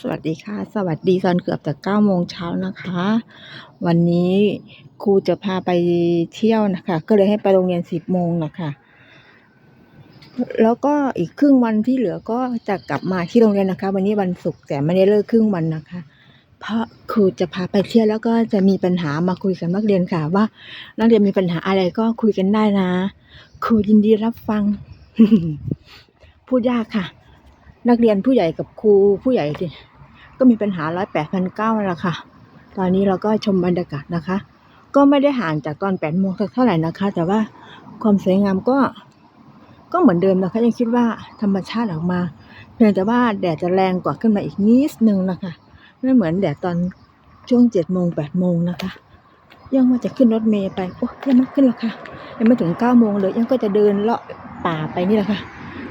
สวัสดีค่ะ สวัสดีตอนเกือบจะเก้าโมงเช้านะคะ วันนี้ครูจะพาไปเที่ยวนะคะ ก็เลยให้ไปโรงเรียนสิบโมงนะคะแล้วก็อีกครึ่งวันที่เหลือก็จะกลับมาที่โรงเรียนนะคะ วันนี้วันศุกร์แต่ไม่ได้เลิกครึ่งวันนะคะ เพราะครูจะพาไปเที่ยวแล้วก็จะมีปัญหามาคุยกับนักเรียนค่ะ ว่านักเรียนมีปัญหาอะไรก็คุยกันได้นะ ครูยินดีรับฟัง พูดยากค่ะ นักเรียนผู้ใหญ่กับครูผู้ใหญ่ดิ ก็มีปัญหาร้อยแปดพันเก้าแล้วค่ะ ตอนนี้เราก็ชมบรรยากาศนะคะ ก็ไม่ได้ห่างจากตอนแปดโมงสักเท่าไหร่นะคะ แต่ว่าความสวยงามก็ก็เหมือนเดิมนะคะยังคิดว่าธรรมชาติออกมาเพียงแต่ว่าแดดจะแรงกว่าขึ้นมาอีกนิดนึงนะคะไม่เหมือนแดดตอนช่วงเจ็ดโมงแปดโมงนะคะยังว่าจะขึ้นรถเมย์ไปโอ้ยังไม่ขึ้นหรอกค่ะยังไม่ถึงเก้าโมงเลยยังก็จะเดินเลาะป่าไปนี่แหละค่ะ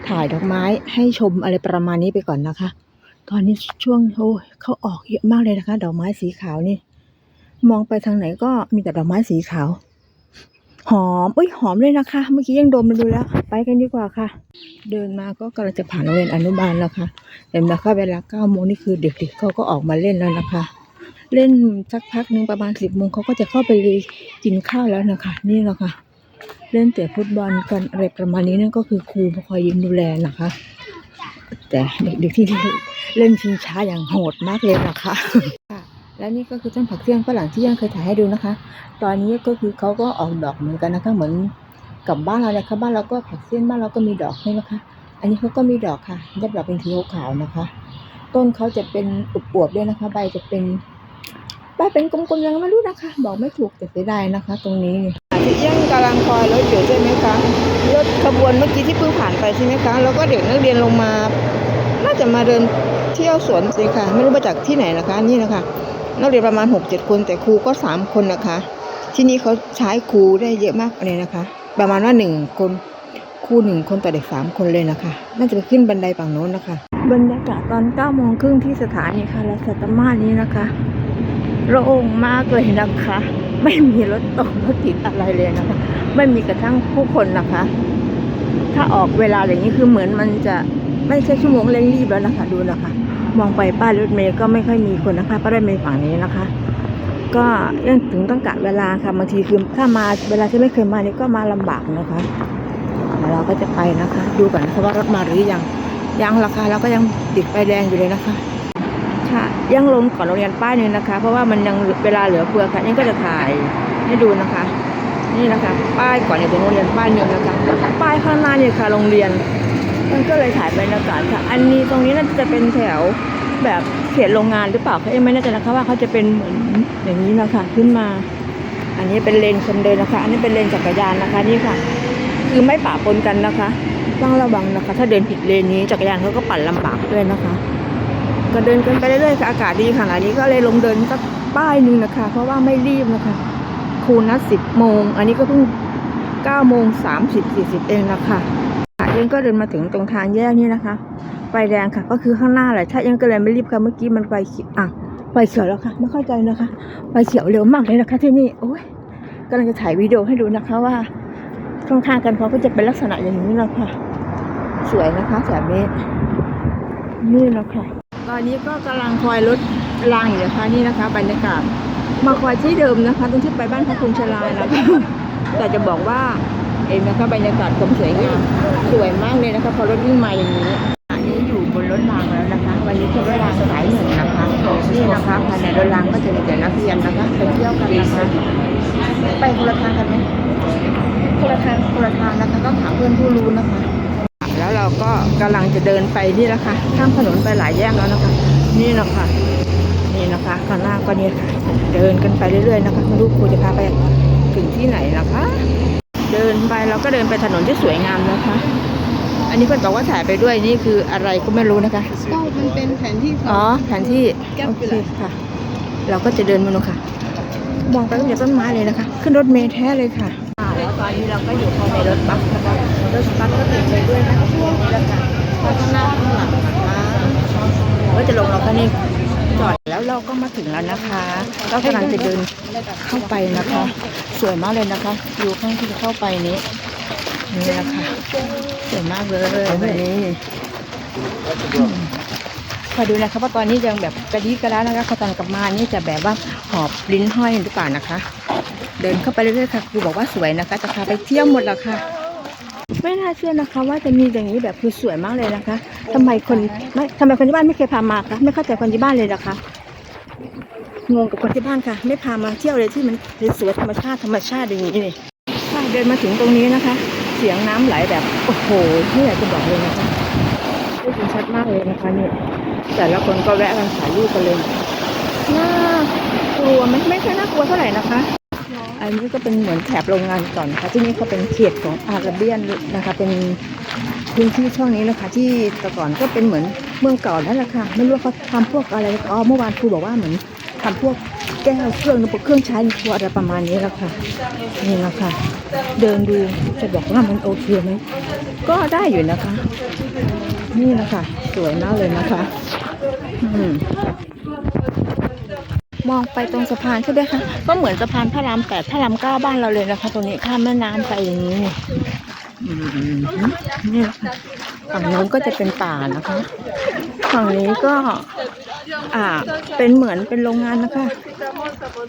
ถ่ายดอกไม้ให้ชมอะไรประมาณนี้ไปก่อนนะคะ ตอนนี้ช่วงโอ้ยเขาออกเยอะมากเลยนะคะ ดอกไม้สีขาวนี่ มองไปทางไหนก็มีแต่ดอกไม้สีขาว หอมอุ้ยหอมเลยนะคะ เมื่อกี้ยังดมมาดูแล้ว ไปกันดีกว่าค่ะ เดินมาก็กำลังจะผ่านโรงเรียนอนุบาลแล้วค่ะเห็นไหมคะเวลาเก้าโมงนี่คือเด็กๆเขาก็ออกมาเล่นแล้วนะคะ เล่นสักพักหนึ่งประมาณสิบโมงเขาก็จะเข้าไปกินข้าวแล้วนะคะ นี่แหละค่ะเล่นแต่ฟุตบอลกันอะไรประมาณนี้นั่นก็คือครูคอยยืนดูแลนะคะ แต่เด็กๆที่เล่นชิงช้าอย่างโหดมากเลยนะคะและนี่ก็คือต้นผักเสี้ยงฝรั่งที่ยังเคยถ่ายให้ดูนะคะ ตอนนี้ก็คือเขาก็ออกดอกเหมือนกันนะคะ เหมือนกับบ้านเราเลยค่ะบ้านเราก็ผักเสี้ยนบ้านเราก็มีดอกใช่ไหมคะ อันนี้เขาก็มีดอกค่ะได้ดอกเป็นสีขาวๆนะคะ ต้นเขาจะเป็นอวบๆด้วยนะคะ ใบจะเป็น ใบเป็นกลมๆยังไม่รู้นะคะ บอกไม่ถูกแต่เสียดายนะคะ ตรงนี้ที่ยังกำลังคอยรถอยู่ใช่ไหมคะรถขบวนเมื่อกี้ที่เพิ่งผ่านไปใช่ไหมคะแล้วก็เด็กนักเรียนลงมา น่าจะมาเดินเที่ยวสวนสิค่ะ ไม่รู้มาจากที่ไหนนะคะนี่นะคะ นักเรียนประมาณหกเจ็ดคนแต่ครูก็สามคนนะคะ ที่นี่เขาใช้ครูได้เยอะมากเลยนะคะ ประมาณว่าหนึ่งคนครูหนึ่งคนต่อเด็กสามคนเลยนะคะ น่าจะไปขึ้นบันไดฝั่งโน้นนะคะ บรรยากาศตอนเก้าโมงครึ่งที่สถานีค่ะและสัตมานี้นะคะ โล่งมากเลยนะคะ ไม่มีรถตกรถติดอะไรเลยนะคะ ไม่มีกระทั่งผู้คนนะคะ ถ้าออกเวลาอย่างนี้คือเหมือนมันจะไม่ใช่ชั่วโมงเร่งรีบแล้วนะคะ ดูนะคะ มองไปป้ายรถเมย์ก็ไม่ค่อยมีคนนะคะป้ายรถเมย์ฝั่งนี้นะคะ ก็ยังถึงต้องกะเวลาค่ะบางทีคือถ้ามาเวลาที่ไม่เคยมานี่ก็มาลำบากนะคะเราก็จะไปนะคะ ดูก่อนนะคะว่ารถมาหรือยังยังราคาเราก็ยังติดไฟแดงอยู่เลยนะคะ ค่ะยังลงก่อนโรงเรียนป้ายหนึงนะคะ เพราะว่ามันยังเวลาเหลือเฟือค่ะนี่ก็จะถ่ายให้ดูนะคะ นี่นะคะป้ายก่อนเนี่ยถึงโรงเรียนป้ายนึงนะคะป้ายข้างหน้าเนี่ยค่ะโรงเรียน มันก็เลยถ่ายบรรยากาศค่ะ อันนี้ตรงนี้น่าจะเป็นแถวแบบเขตโรงงานหรือเปล่าเขายังไม่แน่ใจนะคะว่าเขาจะเป็นเหมือนอย่างนี้นะคะขึ้นมา อันนี้เป็นเลนคนเดินนะคะ อันนี้เป็นเลนจักรยานนะคะนี่ค่ะ คือไม่ปะปนกันนะคะต้องระวังนะคะ ถ้าเดินผิดเลนนี้จักรยานเขาก็ปั่นลำบากด้วยนะคะ ก็เดินกันไปเรื่อยๆค่ะอากาศดีขนาดนี้ก็เลยลงเดินสักป้ายนึงนะคะ เพราะว่าไม่รีบนะคะครูนัดสิบโมง อันนี้ก็เพิ่งเก้าโมงสามสิบสี่สิบเองนะคะค่ะยังก็เดินมาถึงตรงทางแยกนี้นะคะ ไฟแดงค่ะ ก็คือข้างหน้าแหละถ้ายังก็เลยไม่รีบค่ะเมื่อกี้มันไฟเขียวอะไฟเขียวแล้วค่ะ ไม่เข้าใจนะคะไฟเขียวเร็วมากเลยนะคะ ที่นี่โอ้ยกำลังจะถ่ายวิดีโอให้ดูนะคะว่าข้างๆกันเขาก็จะเป็นลักษณะอย่างนี้แหละค่ะสวยนะคะแบบนี้นี่แหละค่ะ ตอนนี้ก็กำลังคอยรถรางอยู่นะคะนี่นะคะบรรยากาศมาคอยที่เดิมนะคะตรงที่ไปบ้านพระคุณชลานะคะแต่จะบอกว่าเองนะคะบรรยากาศความสวยงามสวยมากเลยนะคะพอรถวิ่งมาอย่างนี้อันนี้อยู่บนรถรางแล้วนะคะ วันนี้คือรถรางสายหนึ่งนะคะนี่นะคะภายในรถรางก็จะมีแต่นักเรียนนะคะไปเที่ยวกันนะคะไปคนละทางกันไหมคนละทางคนละทางนะคะต้องถามเพื่อนผู้รู้นะคะ ก็กำลังจะเดินไปนี่แหละค่ะข้ามถนนไปหลายแยกแล้วนะคะ นี่นะคะนี่นะคะข้างหน้าก็เนี่ยค่ะ เดินกันไปเรื่อยๆนะคะไม่รู้ครูจะพาไปถึงที่ไหนนะคะ เดินไปเราก็เดินไปถนนที่สวยงามนะคะ อันนี้เพื่อนบอกว่าถ่ายไปด้วยนี่คืออะไรก็ไม่รู้นะคะก็มันเป็นแผนที่อ๋อแผนที่แก้วโอไปเคเลยค่ะ เราก็จะเดินมาดูค่ะ มองไปก็มีแต่ต้นไม้เลยนะคะ ขึ้นรถเมล์แท้เลยค่ะอ่าแล้ว ตอนนี้เราก็อยู่ภายในรถบัสนะคะรถบัสก็ติดไปด้วยนะช่วงนี้ละค่ะข้างหน้าข้างหลังนะคะว่าจะลงเราก็นี่จอดแล้วเราก็มาถึงแล้วนะคะก็กำลังจะเดินเข้าไปนะคะ สวยมากเลยนะคะอยู่ข้างที่จะเข้าไปนี้นี่นะคะสวยมากเลยนนี้อืมอดูนะคะว่าตอนนี้ยังแบบกระดิกระดานะคะพอตอนกลับมานี่จะแบบว่าหอบลิ้นห้อยหรือเปล่านะคะ เดินเข้าไปเรื่อยๆค่ะครูบอกว่าสวยนะคะ จะพาไปเที่ยวหมดแล้วค่ะ ไม่น่าเชื่อนะคะ ว่าจะมีอย่างนี้แบบคือสวยมากเลยนะคะทำไมคนไม่ทำไมคนที่บ้านไม่เคยพามาคะไม่เข้าใจคนที่บ้านเลยนะคะงงกับคนที่บ้านค่ะ ไม่พามาเที่ยวเลยที่มันสวยธรรมชาติธรรมชาติอย่างนี้นี่ค่ะเดินมาถึงตรงนี้นะคะ เสียงน้ำไหลแบบโอ้โหไม่อยากจะบอกเลยนะคะได้ยินชัดมากเลยนะคะเนี่ยแต่ละคนก็แวะกันถ่ายรูปกันเลยน่ากลัวไหมไม่ค่น่ากลัวเท่าไหร่นะคะ อันนี้ก็เป็นเหมือนแถบโรงงานก่อนนะคะที่นี่ก็เป็นเขตของอาราเบียนนะคะ เป็นพื้นที่ช่วงนี้นะคะ ที่แต่ก่อนก็เป็นเหมือนเมืองเก่านั่นแหละค่ะไม่รู้ว่าเขาทำพวกอะไรอ๋อเมื่อวานครูบอกว่าเหมือนทำพวกแก้วเครื่องเครื่องใช้ครัวอะไรประมาณนี้แหละค่ะนี่นะคะเดินดูจะบอกว่ามันโอเคไหมก็ได้อยู่นะคะ นี่นะคะ สวยมากเลยนะคะ อืม มองไปตรงสะพานใช่ไหมคะก็เหมือนสะพานพระรามแปดพระรามเก้าบ้านเราเลยนะคะ ตรงนี้ข้ามแม่น้ำไปอย่างนี้นี่ฝั่งโน้นก็จะเป็นป่านะคะฝั่งนี้ก็ อ่า เป็นเหมือนเป็นโรงงานนะคะ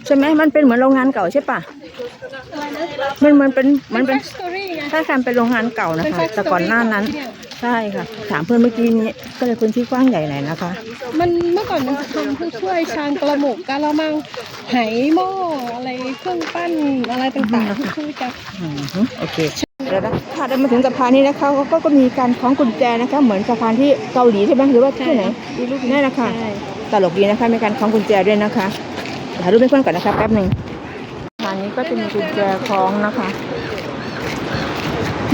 ใช่ไหมมันเป็นเหมือนโรงงานเก่าใช่ปะมันมันเป็นมันเป็นถ้าการเป็นโรงงานเก่านะคะ แต่ก่อนหน้านั้น ใช่ค่ะ ถามเพื่อนเมื่อกี้นี้ ก็เลยพื้นที่กว้างใหญ่หน่อยนะคะ มันเมื่อก่อนมันจะทำเพื่อช่วยชานกระหมกกะละมังไหหม้ออะไรเครื่องปั้นอะไรต่างๆที่ช่วยกันอืมฮึโอเคเดี๋ยวนะถ้าเดินมาถึงสะพานนี้นะคะเขาก็ก็มีการคล้องกุญแจนะคะ เหมือนสะพานที่เกาหลีใช่ไหมหรือว่าที่ไหนมีรูปนั่นแหละค่ะใช่ตลกดีนะคะมีการคล้องกุญแจด้วยนะคะถ่ายรูปให้เพื่อนก่อนนะคะแป๊บหนึ่งสะพานนี้ก็จะมีกุญแจคล้องนะคะ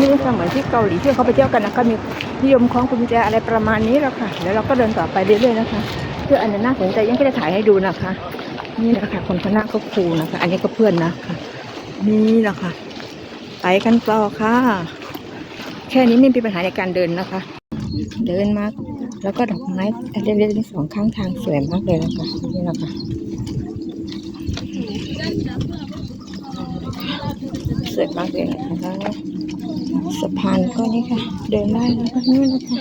นี่ค่ะเหมือนที่เกาหลีที่เขาไปเที่ยวกันนะคะมีนิยมคล้องกุญแจอะไรประมาณนี้แล้วค่ะแล้วเราก็เดินต่อไปเรื่อยๆนะคะเพื่ออันนี้น่าสนใจยังก็จะถ่ายให้ดูนะคะ นี่นะคะคนข้างหน้าก็ครูนะคะ อันนี้ก็เพื่อนนะคะนี่นะคะไปกันต่อค่ะ แค่นี้ไม่มีปัญหาในการเดินนะคะ เดินมาแล้วก็ดอกไม้เล็กๆสองข้างทางสวยมากเลยนะคะนี่นะคะสวยมากเลยนะคะ สะพานก็นี่ค่ะ เดินได้นะคะนี่นะคะ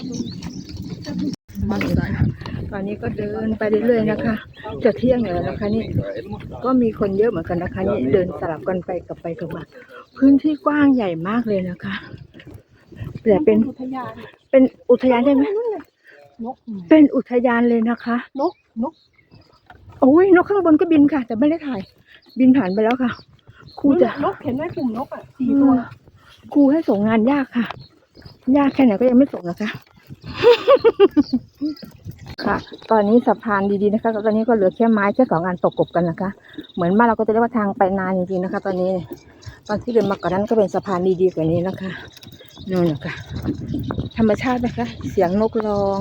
ตอนนี้ก็เดินไปเรื่อยๆนะคะ จะเที่ยงแล้วนะคะนี่ ก็มีคนเยอะเหมือนกันนะคะนี่เดินสลับกันไปกลับไปกลับมา พื้นที่กว้างใหญ่มากเลยนะคะแต่เป็นอุทยานเป็นอุทยานได้ไหมนกเป็นอุทยานเลยนะคะนกนกโอ้ยนกข้างบนก็บินค่ะ แต่ไม่ได้ถ่าย บินผ่านไปแล้วค่ะครูจะนกเห็นไหมกลุ่มนกอะสี่ตัว ครูให้ส่งงานยากค่ะ ยากแค่ไหนก็ยังไม่ส่งนะคะ ค่ะ ตอนนี้สะพานดีๆนะคะ ตอนนี้ก็เหลือแค่ไม้แค่สองอันตกกบกันนะคะ เหมือนบ้านเราก็จะเรียกว่าทางไปนานจริงๆนะคะ ตอนนี้ ตอนที่เดินมาก่อนนั้นก็เป็นสะพานดีๆกว่านี้นะคะนู่นนะคะธรรมชาตินะคะ เสียงนกร้อง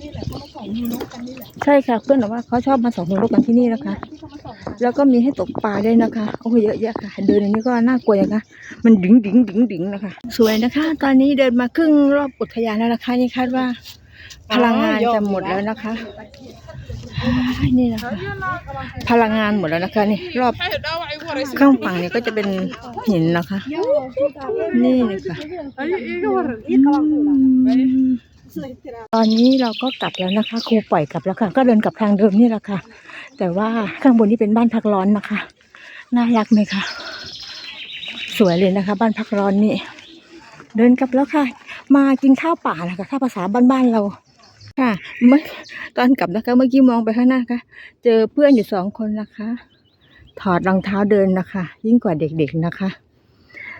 นี่แหละเขามาส่องมีนกกันนี่แหละ ใช่ค่ะ เพื่อนบอกว่าเขาชอบมาส่องนกกันที่นี่นะคะ แล้วก็มีให้ตกปลาด้วยนะคะ โอ้เยอะแยะค่ะ เดินอย่างนี้ก็น่ากลัวนะคะ มันดิ่งดิ่งดิ่งดิ่งนะคะ สวยนะคะ ตอนนี้เดินมาครึ่งรอบอุทยานแล้วนะคะนี่คาดว่า พลังงานจะหมดแล้วนะคะ นี่นะคะ พลังงานหมดแล้วนะคะนี่รอบข้างฝั่งนี้ก็จะเป็นหินนะคะ นี่นะคะ ตอนนี้เราก็กลับแล้วนะคะ ครูปล่อยกลับแล้วค่ะ ก็เดินกลับทางเดิมนี่แหละค่ะ แต่ว่าข้างบนนี่เป็นบ้านพักร้อนนะคะ น่ารักไหมคะ สวยเลยนะคะ บ้านพักร้อนนี่ เดินกลับแล้วค่ะ มากินข้าวป่านะคะข้าวภาษาบ้านๆเรา ค่ะ เมื่อตอนกลับนะคะ เมื่อกี้มองไปข้างหน้าค่ะ เจอเพื่อนอยู่สองคนนะคะ ถอดรองเท้าเดินนะคะ ยิ่งกว่าเด็กๆนะคะ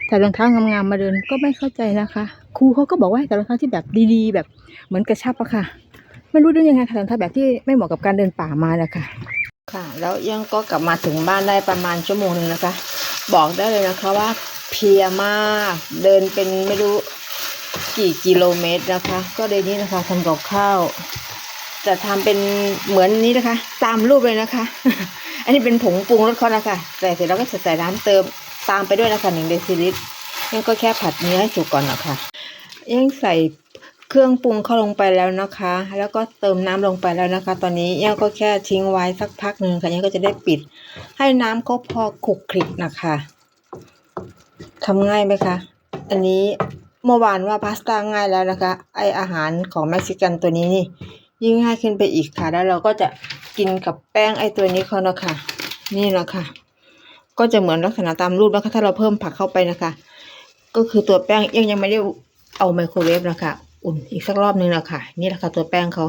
แต่รองเท้างามๆมาเดินก็ไม่เข้าใจนะคะ ครูเขาก็บอกว่าให้แต่รองเท้าที่แบบดีๆ แบบเหมือนกระชับอะค่ะ ไม่รู้ได้ยังไงค่ะรองเท้าแบบที่ไม่เหมาะกับการเดินป่ามานะคะค่ะ แล้วยังก็กลับมาถึงบ้านได้ประมาณชั่วโมงหนึ่งนะคะ บอกได้เลยนะคะว่าเพลียมากเดินเป็นไม่รู้กี่กิโลเมตรนะคะ ก็เลยนี่นะคะทำกับข้าว จะทำเป็นเหมือนนี้นะคะ ตามรูปเลยนะคะ อันนี้เป็นผงปรุงรสเขานะคะแต่เสร็จแล้วก็จะใส่น้ำเติมตามไปด้วยนะคะหนึ่งเดซิลิตรนี่ก็แค่ผัดเนื้อให้สุกก่อนนะคะ เอี้ยงใส่เครื่องปรุงเข้าลงไปแล้วนะคะ แล้วก็เติมน้ำลงไปแล้วนะคะ ตอนนี้เอี้ยงก็แค่ทิ้งไว้สักพักหนึ่งค่ะเอี้งก็จะได้ปิด ให้น้ำก็พอคลุกคลิกนะคะ ทำง่ายไหมคะ อันนี้เมื่อวานว่าพาสต้าง่ายแล้วนะคะ ไออาหารของเม็กซิกันตัวนี้นี่ยิ่งง่ายขึ้นไปอีกค่ะ แล้วเราก็จะกินกับแป้งไอตัวนี้เขานะคะนี่นะคะก็จะเหมือนลักษณะตามรูปนะคะถ้าเราเพิ่มผักเข้าไปนะคะ ก็คือตัวแป้งเอี้ยงยังไม่ได้ เอาไมโครเวฟนะคะ อุ่นอีกสักรอบนึงนะคะนี่แหละค่ะตัวแป้งเขา